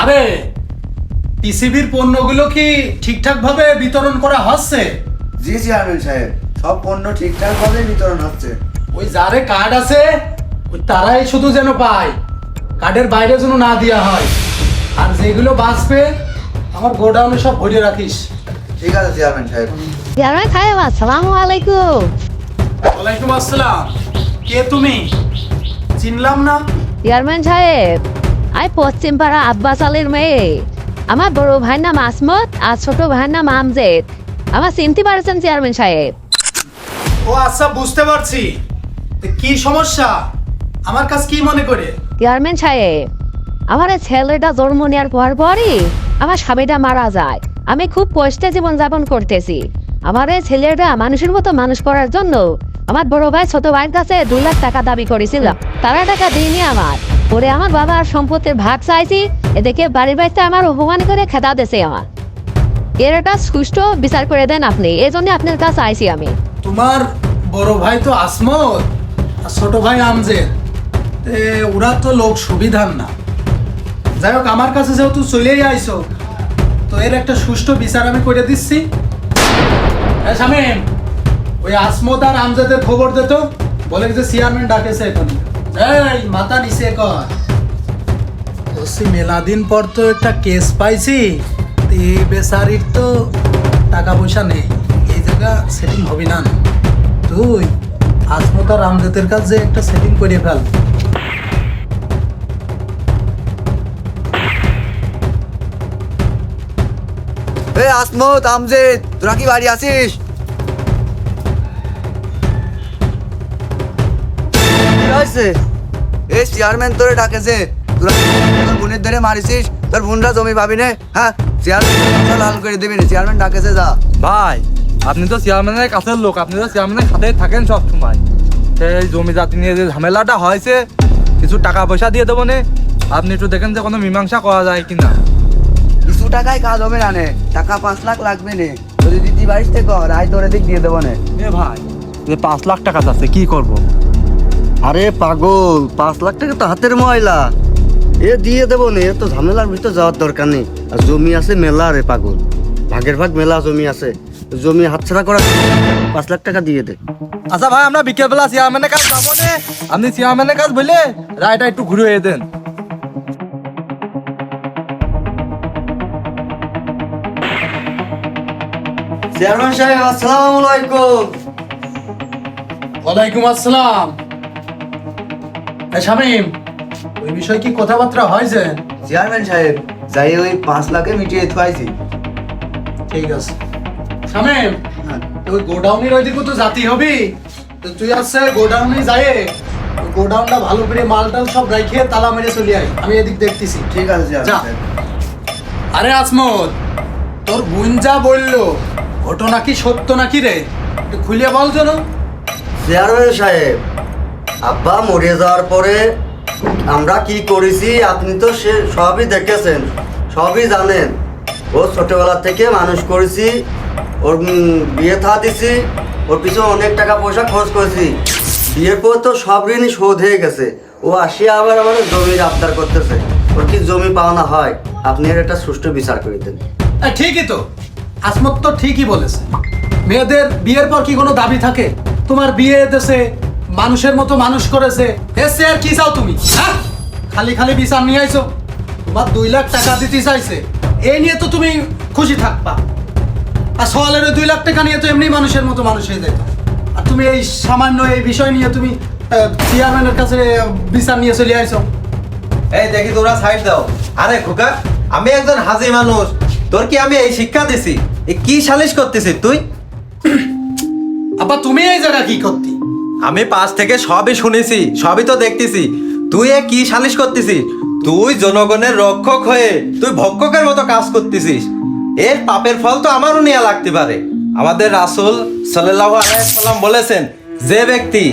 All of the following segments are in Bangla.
আরে পিসিবির পণ্যগুলো কি ঠিকঠাক ভাবে বিতরণ করা হচ্ছে? জি চেয়ারম্যান সাহেব। সব পণ্য ঠিকঠাক ভাবে বিতরণ হচ্ছে। ওই যারে কার্ড আছে ওই তারাই শুধু যেন পায়। কার্ডের বাইরে যেন না দেওয়া হয়। আর যেগুলো বাঁচবে আমার গোডাউনে সব ভরিয়ে রাখিস। ঠিক আছে চেয়ারম্যান সাহেব। চেয়ারম্যান সাহেব আসসালামু আলাইকুম। ওয়ালাইকুম আসসালাম। কে তুমি? চিনলাম না। চেয়ারম্যান সাহেব আমি পশ্চিম পাড়া আব্বাস আলীর মেয়ে। আমার বড় ভাইয়ের নাম আসমত আর ছোট ভাইয়ের নাম আমজেদ। আমার চিনতে পারছেন চেয়ারম্যান সাহেব। ও আচ্ছা বুঝতে পারছি। তো কি সমস্যা? আমার কাছে কি মনে করে? চেয়ারম্যান সাহেব আমার এই ছেলেটা জন্ম নেওয়ার পর পরই আমার স্বামীটা মারা যায়। আমি খুব কষ্টে জীবন যাপন করতেছি আমার এই ছেলেটা মানুষের মতো মানুষ করার জন্য আমার বড় ভাই ছোট ভাইয়ের কাছে দু লাখ টাকা দাবি করেছিল তারা টাকা দিইনি আমার পরে আমার বাবার সম্পত্তির ভাগ চাইছি, এদিকে বাড়ির বাড়িতে আমার অপমান করে খেতা দিয়েছে আমার। এর একটা সুষ্ঠু বিচার করে দেন আপনি, এই জন্য আপনার কাছে আইছি আমি। তোমার বড় ভাই তো আসমত আর ছোট ভাই আমজেদ। ওরা তো লোক সুবিধার না। যাই হোক, আমার কাছে যেহেতু চলেই আইছো, তো এর একটা সুষ্ঠু বিচার আমি করে দিচ্ছি। ওই আসমত আর আমজেদের খবর দে তো, বলে যে চেয়ারম্যান ডাকেছে এখন এই মাথা নিচে কর। বলছি মেলা দিন পর তো একটা কেস পাইছি। এই বেচারির তো টাকা পয়সা নেই। এই জায়গা সেটিং হবি না। তুই আসমত আর আমজেদের কাছে একটা সেটিং করে ফেল। এ আসমত আমজেদ তোরা কি বাড়ি আছিস? হয়েছে? এই চেয়ারম্যান তোরে ডাকেছে। তোরা তোর বোনের ধরে মারিছিস তোর বোনরা জমি পাবি না হ্যাঁ? চেয়ারম্যান লাল করে দিবি না চেয়ারম্যান ডাকেছে যা। ভাই আপনি তো চেয়ারম্যানের কাছের লোক আপনি তো চেয়ারম্যানের সাথে থাকেন সব সময় সেই জমি জাতি নিয়ে যে ঝামেলাটা হয়েছে কিছু টাকা পয়সা দিয়ে দেবো নে। আপনি একটু দেখেন যে কোনো মীমাংসা করা যায় কিনা। কিছু টাকায় কাজ হবে না নে টাকা পাঁচ লাখ লাগবে নে। যদি দিদি বাড়িস থেকে রায় তোরে দিক দিয়ে দেবো নে। এ ভাই যে পাঁচ লাখ টাকা যাচ্ছে কি করব? আরে পাগল পাঁচ লাখ টাকা তো হাতের ময়লা। এ দিয়ে দেবো নে এ তো ঝামেলার ভিতর যাওয়ার দরকার নেই। আর জমি আছে মেলা রে পাগল। ভাগের ভাগ মেলা জমি আছে। জমি হাতছাড়া করা পাঁচ লাখ টাকা দিয়ে দে। আচ্ছা ভাই আমরা বিকেলবেলা চেয়ারম্যানের কাছে যাব নে। আপনি চেয়ারম্যানের কাছে বলে রায়টা একটু ঘুরে দেন। চেয়ারম্যান সাহেব আসসালামু আলাইকুম। ওয়ালাইকুম আসসালাম। শামিম ওই বিষয়ে কি কথাবার্তা হয়েছে চেয়ারম্যান সাহেব যাই ওই পাঁচ লাখে মিটিয়ে থাইছি ঠিক আছে। শামিম তো ওই গোডাউনের ওইদিকে তো জাতি হবি। তো তুই আসছে গোডাউনে যায় গোডাউনটা ভালো করে মালটাল সব রাখে তালা মেরে চলে আয়। আমি এদিক দেখতেছি। ঠিক আছে যা। আরে আসমত তোর বোন যা বলল ঘটনা কি সত্য নাকি রে? একটু খুলে বল যেন। চেয়ারম্যান সাহেব আব্বা মরে যাওয়ার পরে আমরা কি করেছি? আপনি তো সে সবই দেখেছেন, সবই জানেন। ও ছোটবেলা থেকে মানুষ করেছি, ওর বিয়ে থা দিছি, ওর পিছনে অনেক টাকা পয়সা খরচ করেছি। বিয়ের পর তো সব ঋণই শোধ হয়ে গেছে। ও আসিয়া আবার আমার জমির আবদার করতেছে। ওর কি জমি পাওনা হয়? আপনি এর একটা সুষ্ঠু বিচার করে দেন। ঠিকই তো। আসমত তো ঠিকই বলেছে। মেয়েদের বিয়ের পর কি কোনো দাবি থাকে? তোমার বিয়ে দেশে মানুষের মতো মানুষ করেছে। এসে আর কি চাও তুমি? হ্যাঁ? খালি খালি বিচার নিয়ে আইছো? তোমার দুই লাখ টাকা দিতে চাইছে। এই নিয়ে তো তুমি খুশি থাকবা। আর সওয়ালের দুই লাখ টাকা নিয়ে তো এমনি মানুষের মতো মানুষ হয়ে যেত আর তুমি এই সামান্য এই বিষয় নিয়ে তুমি চেয়ারম্যানের কাছে বিচার নিয়ে চলে আইছো। এই দেখি তোরা সাইড দাও। আরে খোকা আমি একজন হাজি মানুষ। তোর কি আমি এই শিক্ষা দিছি? এ কি সালিশ করতেছিস তুই? আবার তুমি এই জায়গা কি করতি? আমি পাশ থেকে সবই শুনেছি, সবই তো দেখতেছি। তুই এ কি সালিশ করতেছিস? তুই জনগণের রক্ষক হয়ে তুই ভক্ষকের মতো কাজ করতেছিস। এর পাপের ফল তো আমারও নেওয়া লাগতে পারে। আমাদের রাসূল সাল্লাল্লাহু আলাইহি সাল্লাম বলেছেন, যে ব্যক্তি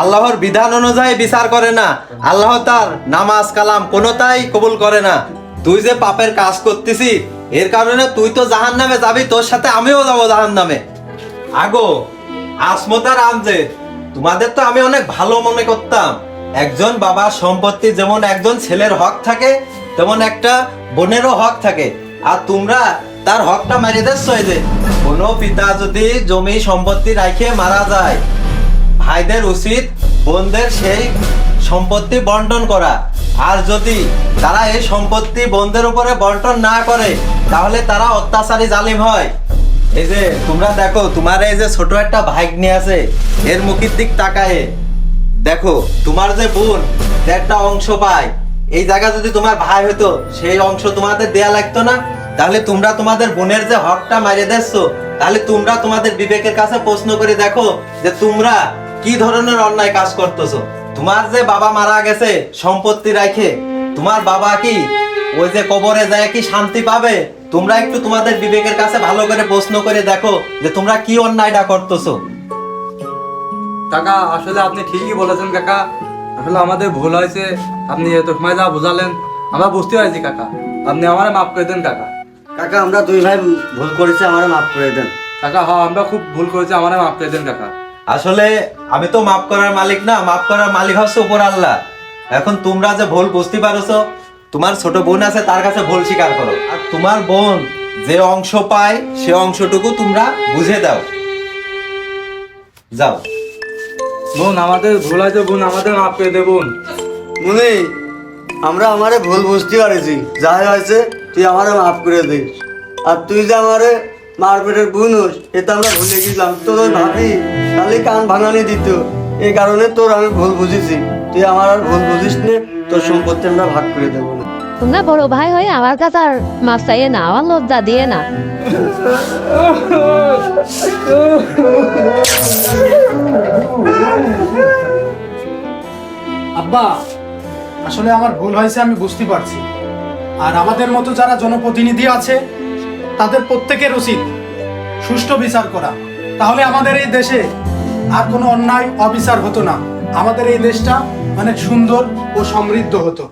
আল্লাহর বিধান অনুযায়ী বিচার করে না, আল্লাহ তার নামাজ, কালাম কোনোটাই কবুল করে না। তুই যে পাপের কাজ করতেছিস এর কারণে তুই তো জাহান নামে যাবি, তোর সাথে আমিও যাব জাহান নামে আগো, আসমতার আমজে তোমাদের তো আমি অনেক ভালো মনে করতাম। একজন বাবার সম্পত্তি যেমন একজন ছেলের হক থাকে, তেমন একটা বোনেরও হক থাকে। আর তোমরা তার হকটা মারিয়ে দিচ্ছ যে, কোনো পিতা যদি জমি সম্পত্তি রাখে মারা যায়, ভাইদের উচিত বোনদের সেই সম্পত্তি বন্টন করা। আর যদি তারা এই সম্পত্তি বোনদের উপরে বন্টন না করে, তাহলে তারা অত্যাচারী জালিম হয়। এই যে, তোমরা দেখো, তোমার এই যে ছোট একটা ভাগ্নি আছে, এর মুখের দিক তাকায়। দেখো, তোমার যে বোন একটা অংশ পায়। এই জায়গা যদি তোমার ভাই হতো সেই অংশ তোমাদের দেয়া লাগতো না? তাহলে তোমরা তোমাদের বোনের যে হকটা মারিয়ে দিচ্ছ তাহলে তোমরা তোমাদের বিবেকের কাছে প্রশ্ন করে দেখো যে তোমরা কি ধরনের অন্যায় কাজ করতেছো। তোমার যে বাবা মারা গেছে, সম্পত্তি রাখে তোমার বাবা কি ওই যে কবরে যায় কি শান্তি পাবে? তোমরা একটু তোমাদের বিবেকের কাছে ভালো করে প্রশ্ন করে দেখো যে তোমরা কি অন্যায়টা করতেছো। কাকা আসলে আপনি ঠিকই বলেছেন কাকা। আসলে আমাদের ভুল হয়েছে। আপনি এত সময় যা বোঝালেন আমরা বুঝতে পারছি কাকা। আপনি আমারে মাফ করে দেন কাকা। কাকা আমরা দুই ভাই ভুল করেছি আমার মাফ করে দেন। কাকা হ্যাঁ আমরা খুব ভুল করেছি আমারে মাফ করে দেন কাকা। আসলে আমি তো মাফ করার মালিক না মাফ করার মালিক হচ্ছে উপর আল্লাহ। এখন তোমরা যে ভুল বুঝতে পারছ তোমার ছোট বোন আছে তার কাছে ভুল স্বীকার করো। আর তোমার বোন যে অংশ পায় সে অংশটুকু তোমরা বুঝে দাও। যাও। বোন আমাদের ভুল হয়েছে বোন আমাদের মাফ করে দে বোন। মুনি আমরা আমারে ভুল বুঝতে পারিছি। যাই হয়েছে তুই আমারে মাফ করে দিস আর তুই যে আমারে মারপেটের বোন হোস এটা আমরা ভুলে গেছিলাম। তোর ওই ভাবি খালি কান ভাঙানি দিত। এই কারণে তোর আমি ভুল বুঝেছি। তুই আমার আর ভুল বুঝিস নে তোর সম্পত্তি আমরা ভাগ করে দেবো। না তোমরা বড় ভাই হয়ে আমার কাছে আর মাপ চাইয়ে না আমার লজ্জা দিয়ে না আব্বা, আসলে আমার ভুল হয়েছে, আমি বুঝতে পারছি। আর আমাদের মতো যারা জনপ্রতিনিধি আছে, তাদের প্রত্যেকের উচিত সুষ্ঠু বিচার করা। তাহলে আমাদের এই দেশে আর কোনো অন্যায়, অবিচার হতো না। আমাদের এই দেশটা অনেক সুন্দর ও সমৃদ্ধ হতো।